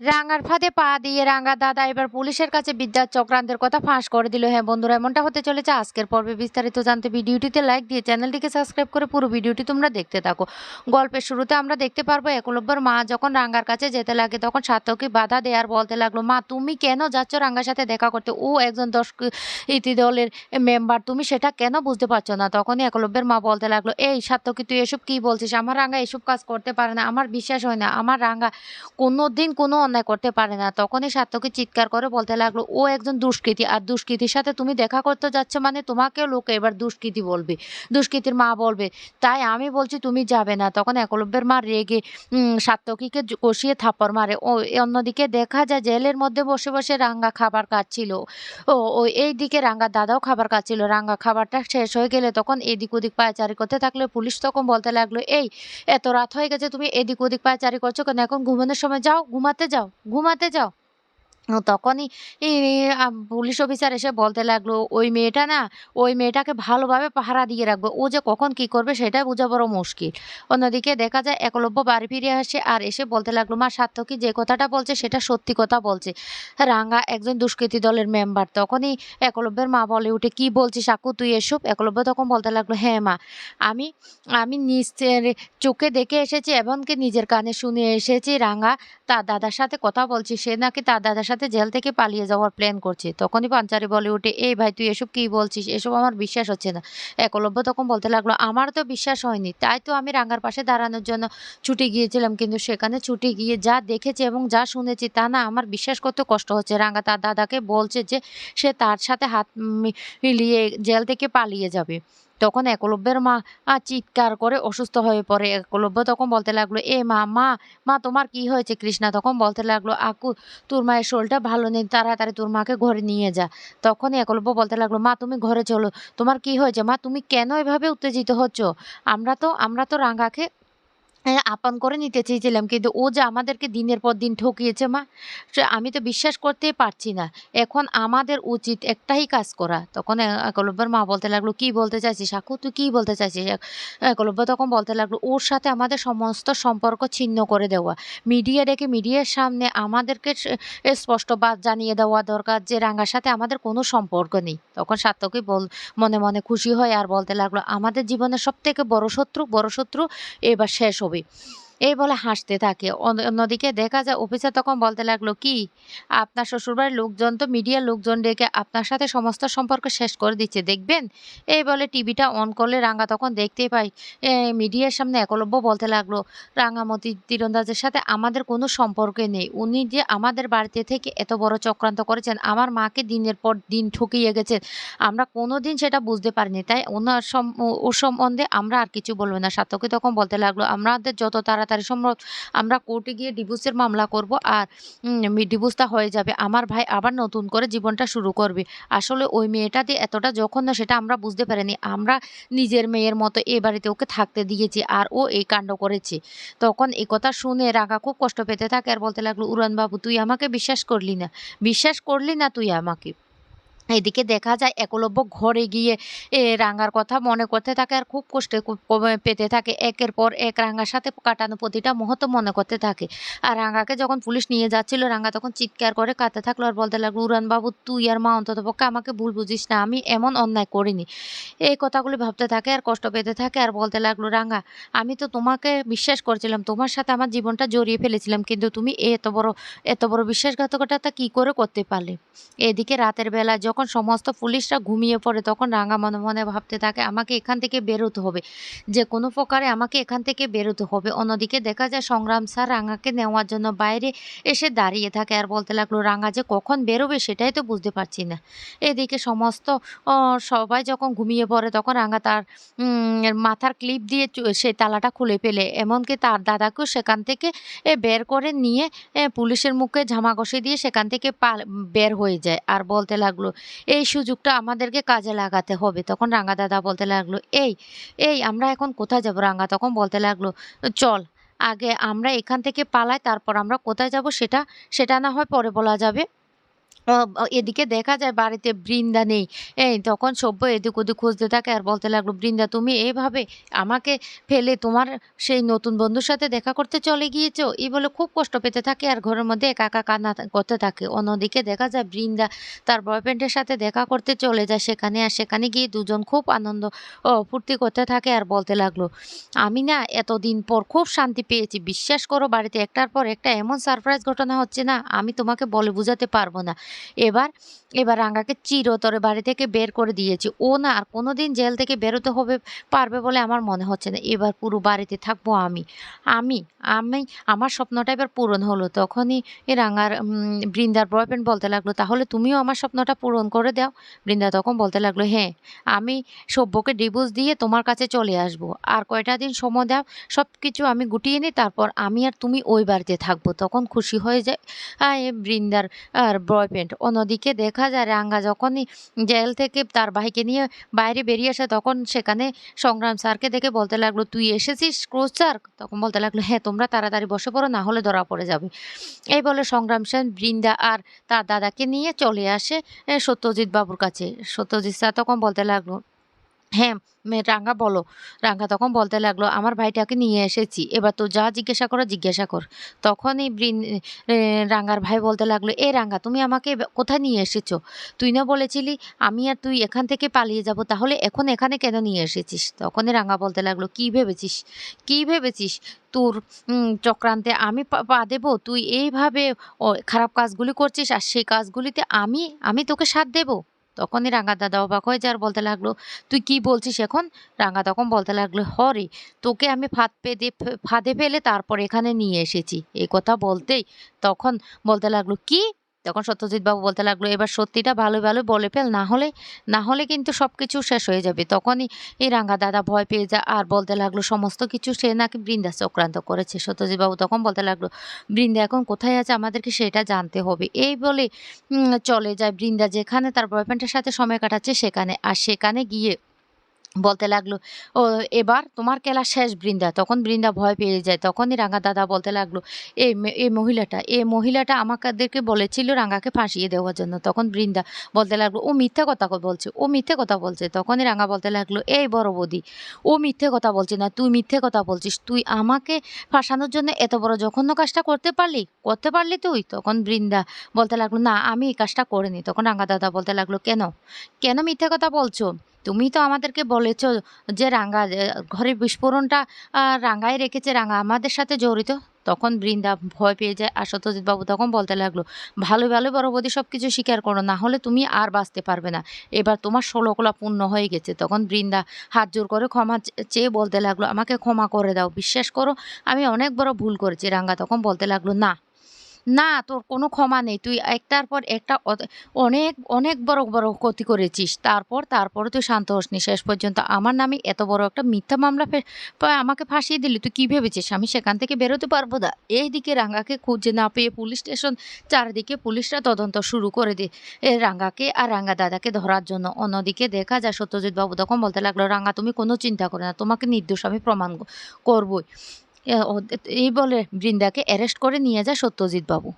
রাঙার ফাঁদে পা দিয়ে রাঙা দাদা এবার পুলিশের কাছে বিদ্যার চক্রান্তের কথা ফাঁস করে দিল। হ্যাঁ বন্ধুরা, এমনটা হতে চলেছে। আজকের পর্বে বিস্তারিত জানতে ভিডিওটিতে লাইক দিয়ে চ্যানেলটিকে সাবস্ক্রাইব করে পুরো ভিডিওটি তোমরা দেখতে থাকো। গল্পের শুরুতে আমরা দেখতে পারব, একলব্যর মা যখন রাঙ্গার কাছে যেতে লাগে, তখন সার্থকী বাধা দেওয়ার বলতে লাগল, মা, তুমি কেন যাচ্ছ রাঙ্গার সাথে দেখা করতে? ও একজন দশ ইতি দলের মেম্বার তুমি সেটা কেন বুঝতে পারছ না? তখনই একলব্যের মা বলতে লাগল, এই সার্থকী, তুই এসব কি বলছিস? আমার রাঙ্গা এসব কাজ করতে পারে না, আমার বিশ্বাস হয় না, আমার রাঙ্গা কোনো দিন কোনো অন্যায় করতে পারে না। তখনই সার্থকী চিৎকার করে বলতে লাগল, ও একজন দুষ্কৃতী, আর দুষ্কৃতির সাথে তুমি দেখা করতে যাচ্ছ মানে তোমাকেও লোকে এবার দুষ্কৃতী বলবে, দুষ্কৃতির মা বলবে। তাই আমি বলছি তুমি যাবে না। তখন একলব্যের মা রেগে সার্থকীকে কষিয়ে থাপ্পড় মারে। ও অন্যদিকে দেখা যায় জেলের মধ্যে বসে বসে রাঙ্গা খাবার খাচ্ছিল ও ও, এই দিকে রাঙ্গার দাদাও খাবার খাচ্ছিল রাঙ্গা খাবারটা শেষ হয়ে গেলে তখন এদিক ওদিক পায়চারি করতে থাকলে পুলিশ তখন বলতে লাগল, এই, এত রাত হয়ে গেছে, তুমি এদিক ওদিক পায়চারি করছ কেন? এখন ঘুমানোর সময় যাও, ঘুমাতে যাও ঘুমাতে যাও। তখনই পুলিশ অফিসার এসে বলতে লাগল, "ওই মেয়েটা না, ওই মেয়েটাকে ভালোভাবে পাহারা দিয়ে রাখবে। ও যে কখন কি করবে সেটাই বোঝা বড় মুশকিল।" অন্যদিকে দেখা যায় একলব্য বাড়ি ফিরে আসে আর এসে বলতে লাগল, "মা সার্থকী যে কথাটা বলছে সেটা সত্যি কথা বলছে। রাঙা একজন দুষ্কৃতী দলের মেম্বার।" তখনই একলব্যের মা বলে উঠে, "কি বলছিস আকু তুই এসব?" একলব্য তখন বলতে লাগল, "হ্যাঁ মা, আমি আমি নিজের চোখে দেখে এসেছি এমনকি নিজের কানে শুনে এসেছি রাঙা তার দাদার সাথে কথা বলছি সে নাকি তার দাদার সাথে জেল থেকে পালিয়ে যাওয়ার প্ল্যান করছে। তখনই পাঞ্চারি বলে ওঠে এই ভাই, তুই এসব কী বলছিস? এসব আমার বিশ্বাস হচ্ছে না। একলব্য তখন বলতে লাগল, আমার তো বিশ্বাস হয়নি। তাই তো আমি রাঙ্গার পাশে দাঁড়ানোর জন্য ছুটে গিয়েছিলাম। কিন্তু সেখানে ছুটে গিয়ে যা দেখেছি এবং যা শুনেছি তা না, আমার বিশ্বাস করতে কষ্ট হচ্ছে। রাঙ্গা তার দাদাকে বলছে যে, সে তার সাথে হাত মিলিয়ে জেল থেকে পালিয়ে যাবে। তখন একলব্যের মা চিৎকার করে অসুস্থ হয়ে পড়ে। একলব্য তখন বলতে লাগল, এ মা মা মা, তোমার কি হয়েছে কৃষ্ণা? তখন বলতে লাগল, আকু, তোর মায়ের শোলটা ভালো নেই, তাড়াতাড়ি তোর মাকে ঘরে নিয়ে যা। তখন একলব্য বলতে লাগল, মা, তুমি ঘরে চলো। তোমার কি হয়েছে? মা, তুমি কেন এভাবে উত্তেজিত হচ্ছ? আমরা তো আমরা তো রাঙ্গাকে আপন করে নিতে চেয়েছিলাম। কিন্তু ও যে আমাদেরকে দিনের পর দিন ঠকিয়েছে মা আমি তো বিশ্বাস করতেই পারছি না। এখন আমাদের উচিত একটাই কাজ করা। তখন এ- মা বলতে লাগল, কি বলতে চাইছিস আকু তুই কি বলতে চাইছিস? এক- একলব্য তখন বলতে লাগল, ওর সাথে আমাদের সমস্ত সম্পর্ক ছিন্ন করে দেওয়া। মিডিয়া ডেকে মিডিয়ার সামনে আমাদেরকে স্পষ্ট বাদ জানিয়ে দেওয়া দরকার যে রাঙ্গার সাথে আমাদের কোনো সম্পর্ক নেই। তখন সার্থকই বল, মনে মনে খুশি হয় আর বলতে লাগল, আমাদের জীবনের সব থেকে বড় শত্রু বড় শত্রু এবার শেষ হবে। We. এই বলে হাসতে থাকে। অন্যদিকে দেখা যায়, অফিসার তখন বলতে লাগল, কি? আপনার শ্বশুরবাড়ির লোকজন তো মিডিয়ার লোকজন ডেকে আপনার সাথে সমস্ত সম্পর্ক শেষ করে দিচ্ছে, দেখবেন? এই বলে টিভিটা অন করলে রাঙ্গা তখন দেখতেই পাই মিডিয়ার সামনে একলব্য বলতে লাগল রাঙ্গামতি তীরন্দাজের সাথে আমাদের কোনো সম্পর্ক নেই। উনি যে আমাদের বাড়িতে থেকে এত বড় চক্রান্ত করেছেন, আমার মাকে দিনের পর দিন ঠকিয়ে গেছেন আমরা কোনো দিন সেটা বুঝতে পারিনি। তাই ওনার ও- সম্বন্ধে আমরা আর কিছু বলব না। সার্থকী তখন বলতে লাগল আমাদের যত তাড়াতাড়ি সম্ভব আমরা কোর্টে গিয়ে ডিভোর্সের মামলা করব আর ডিভোর্সটা হয়ে যাবে। আমার ভাই আবার নতুন করে জীবনটা শুরু করবে। আসলে ওই মেয়েটা দিয়ে এতটা জঘন্য সেটা আমরা বুঝতে পারিনি। আমরা নিজের মেয়ের মতো এ বাড়িতে ওকে থাকতে দিয়েছি আর ও এই কাণ্ড করেছে। তখন এই কথা শুনে রাগা খুব কষ্ট পেতে থাকে আর বলতে লাগল, উড়ান বাবু, তুই আমাকে বিশ্বাস করলি না। বিশ্বাস করলি না তুই আমাকে। এদিকে দেখা যায় একলব্য ঘরে গিয়ে, এ রাঙ্গার কথা মনে করতে থাকে আর খুব কষ্টে পেতে থাকে। একের পর এক রাঙ্গার সাথে কাটানো প্রতিটা মুহূর্ত মনে করতে থাকে। আর রাঙ্গাকে যখন পুলিশ নিয়ে যাচ্ছিল রাঙ্গা তখন চিৎকার করে কাঁদতে থাকল আর বলতে লাগল উড়ান বাবু তুই আর মা অন্তত পক্ষে আমাকে ভুল বুঝিস না, আমি এমন অন্যায় করিনি। এই কথাগুলি ভাবতে থাকে আর কষ্ট পেতে থাকে আর বলতে লাগল রাঙ্গা আমি তো তোমাকে বিশ্বাস করছিলাম, তোমার সাথে আমার জীবনটা জড়িয়ে ফেলেছিলাম, কিন্তু তুমি এত বড় এত বড় বিশ্বাসঘাতকতাটা কি করে করতে পারলে? এদিকে রাতের বেলা যখন সমস্ত পুলিশরা ঘুমিয়ে পড়ে, তখন রাঙা মনে মনে ভাবতে থাকে, আমাকে এখান থেকে বেরোতে হবে। যে কোনো প্রকারে আমাকে এখান থেকে বেরোতে হবে। অন্যদিকে দেখা যায় সংগ্রাম স্যার রাঙাকে নেওয়ার জন্য বাইরে এসে দাঁড়িয়ে থাকে আর বলতে লাগল, রাঙা যে কখন বেরোবে সেটাই তো বুঝতে পারছি না। এদিকে সমস্ত সবাই যখন ঘুমিয়ে পড়ে, তখন রাঙা তার মাথার ক্লিপ দিয়ে সে তালাটা খুলে ফেলে। এমনকি তার দাদাকেও সেখান থেকে বের করে নিয়ে পুলিশের মুখে ঝামা ঘষে দিয়ে সেখান থেকে পাল- বের হয়ে যায়। আর বলতে লাগল এই সুযোগটা আমাদেরকে কাজে লাগাতে হবে। তখন রাঙা দাদা বলতে লাগল, এই এই, আমরা এখন কোথায় যাব রাঙা তখন বলতে লাগল, চল, আগে আমরা এখান থেকে পালাই, তারপর আমরা কোথায় যাব সেটা সেটা না হয় পরে বলা যাবে। এদিকে দেখা যায় বাড়িতে বৃন্দা নেই। এই তখন সব্য এদিক ওদিক খুঁজতে থাকে আর বলতে লাগল, "বৃন্দা তুমি এভাবে আমাকে ফেলে তোমার সেই নতুন বন্ধুর সাথে দেখা করতে চলে গিয়েছো?" এই বলে খুব কষ্ট পেতে থাকে আর ঘরের মধ্যে একা, একা কান্না করতে থাকে। অন্যদিকে দেখা যায় বৃন্দা তার বয়ফ্রেন্ডের সাথে দেখা করতে চলে যায় সেখানে। আর সেখানে গিয়ে দুজন খুব আনন্দ ও ফুর্তি করতে থাকে আর বলতে লাগল, "আমি না এতদিন পর খুব শান্তি পেয়েছি। বিশ্বাস করো বাড়িতে একটার পর একটা এমন সারপ্রাইজ ঘটনা হচ্ছে না আমি তোমাকে বলে বুঝাতে পারব না। এবার, এবার রাঙ্গাকে চিরতরে বাড়ি থেকে বের করে দিয়েছি। ও না আর কোনোদিন জেল থেকে বেরোতে হবে পারবে বলে আমার মনে হচ্ছে না। এবার পুরো বাড়িতে থাকব আমি। আমি, আমি আমার স্বপ্নটা এবার পূরণ হলো।" তখনই এ রাঙ্গার বৃন্দার বয়ফ্রেন্ড বলতে লাগল, "তাহলে তুমিও আমার স্বপ্নটা পূরণ করে দাও।" বৃন্দা তখন বলতে লাগল, "হ্যাঁ, আমি সভ্যকে ডিভোর্স দিয়ে তোমার কাছে চলে আসব। আর কয়টা দিন সময় দাও। সব কিছু আমি গুটিয়ে নিই তারপর আমি আর তুমি ওই বাড়িতে থাকব।" তখন খুশি হয়ে যায় বৃন্দার আর বয়ফ্রেন্ড। অন্যদিকে দেখা যায় রাঙ্গা যখনই জেল থেকে তার ভাইকে নিয়ে বাইরে বেরিয়ে আসে তখন সেখানে সংগ্রাম স্যারকে দেখে বলতে লাগল, "তুই এসেছিস ক্রোজ স্যার?" তখন বলতে লাগল, "হ্যাঁ, তোমরা তাড়াতাড়ি বসে পড়ো না হলে ধরা পড়ে যাবে।" এই বলে সংগ্রাম সেন বৃন্দা আর তার দাদাকে নিয়ে চলে আসে সত্যজিৎ বাবুর কাছে। সত্যজিৎ স্যার তখন বলতে লাগল, "হ্যাঁ, রাঙ্গা বলো।" রাঙ্গা তখন বলতে লাগল, "আমার ভাইটাকে নিয়ে এসেছি। এবার তো যা জিজ্ঞাসা করার জিজ্ঞাসা কর।" তখনই বৃন এ রাঙ্গার ভাই বলতে লাগল, "এ রাঙ্গা তুমি আমাকে কোথায় নিয়ে এসেছ? তুই না বলেছিলি আমি আর তুই এখান থেকে পালিয়ে যাব তাহলে এখন এখানে কেন নিয়ে এসেছিস?" তখনই রাঙ্গা বলতে লাগল, "কি ভেবেছিস? কি ভেবেছিস? তোর চক্রান্তে আমি পা দেবো? তুই এইভাবে খারাপ কাজগুলি করছিস আর সেই কাজগুলিতে আমি, আমি তোকে সাথ দেবো?" তখনই রাঙ্গা দাদা অবাক হয়ে যার বলতে লাগল, "তুই কি বলছিস এখন?" রাঙ্গা তখন বলতে লাগল, হরে তোকে আমি ফাঁদ পেদে ফাঁদে ফেলে তারপর এখানে নিয়ে এসেছি।" এই কথা বলতেই তখন বলতে লাগল, "কি?" তখন সত্যজিৎ বাবু বলতে লাগল, "এবার সত্যিটা ভালো ভালো বলে ফেল না হলে, না হলে কিন্তু সব কিছু শেষ হয়ে যাবে।" তখনই এই রাঙ্গা দাদা ভয় পেয়ে যায় আর বলতে লাগল, "সমস্ত কিছু সে নাকি বৃন্দা চক্রান্ত করেছে।" সত্যজিৎ বাবু তখন বলতে লাগল, "বৃন্দা এখন কোথায় আছে আমাদেরকে সেটা জানতে হবে।" এই বলে চলে যায় বৃন্দা যেখানে তার বয়ফ্রেন্ডের সাথে সময় কাটাচ্ছে সেখানে। আর সেখানে গিয়ে বলতে লাগল, "ও এবার তোমার খেলা শেষ বৃন্দা।" তখন বৃন্দা ভয় পেয়ে যায়। তখনই রাঙা দাদা বলতে লাগল, "এই এই মহিলাটা, এই মহিলাটা আমাকাদেরকে বলেছিল রাঙাকে ফাঁসিয়ে দেওয়ার জন্য।" তখন বৃন্দা বলতে লাগল, "ও মিথ্যে কথা বলছে, ও মিথ্যে কথা বলছে।" তখনই রাঙা বলতে লাগল, "এই বড় বৌদি, ও মিথ্যে কথা বলছে না, তুই মিথ্যে কথা বলছিস। তুই আমাকে ফাঁসানোর জন্য এত বড় জঘন্য কাজটা করতে পারলি? করতে পারলি তুই?" তখন বৃন্দা বলতে লাগল, "না, আমি এই কাজটা করিনি।" তখন রাঙা দাদা বলতে লাগল, "কেন? কেন মিথ্যে কথা বলছো? তুমি তো আমাদেরকে বলেছ যে রাঙ্গা ঘরের বিস্ফোরণটা আ রাঙ্গাই রেখেছে, রাঙ্গা আমাদের সাথে জড়িত।" তখন বৃন্দা ভয় পেয়ে যায় আর সত্যজিৎ বাবু তখন বলতে লাগল, ভালো ভালো বড় সব কিছু স্বীকার করো না হলে তুমি আর বাঁচতে পারবে না। এবার তোমার ষোলকলা পূর্ণ হয়ে গেছে।" তখন বৃন্দা হাত জোড় করে ক্ষমা চেয়ে বলতে লাগল, "আমাকে ক্ষমা করে দাও। বিশ্বাস করো আমি অনেক বড় ভুল করেছি।" রাঙ্গা তখন বলতে লাগল, "না, না তোর কোনো ক্ষমা নেই। তুই একটার পর একটা অনেক, অনেক বড়, বড় ক্ষতি করেছিস। তারপর, তারপরও তুই শান্ত হসনি। শেষ পর্যন্ত আমার নামে এত বড় একটা মিথ্যা মামলা আমাকে ফাঁসিয়ে দিলি। তুই কী ভেবেছিস আমি সেখান থেকে বেরোতে পারব না?" এইদিকে রাঙ্গাকে খুঁজে না পেয়ে পুলিশ স্টেশন চারিদিকে পুলিশরা তদন্ত শুরু করে এ রাঙ্গাকে আর রাঙ্গা দাদাকে ধরার জন্য। অন্যদিকে দেখা যায় সত্যজিৎ বাবু তখন বলতে লাগল, "রাঙ্গা তুমি কোনো চিন্তা করো না। তোমাকে নির্দোষ আমি প্রমাণ করবই।" এই বলে বৃন্দাকে অ্যারেস্ট করে নিয়ে যায় সত্যজিৎ বাবু।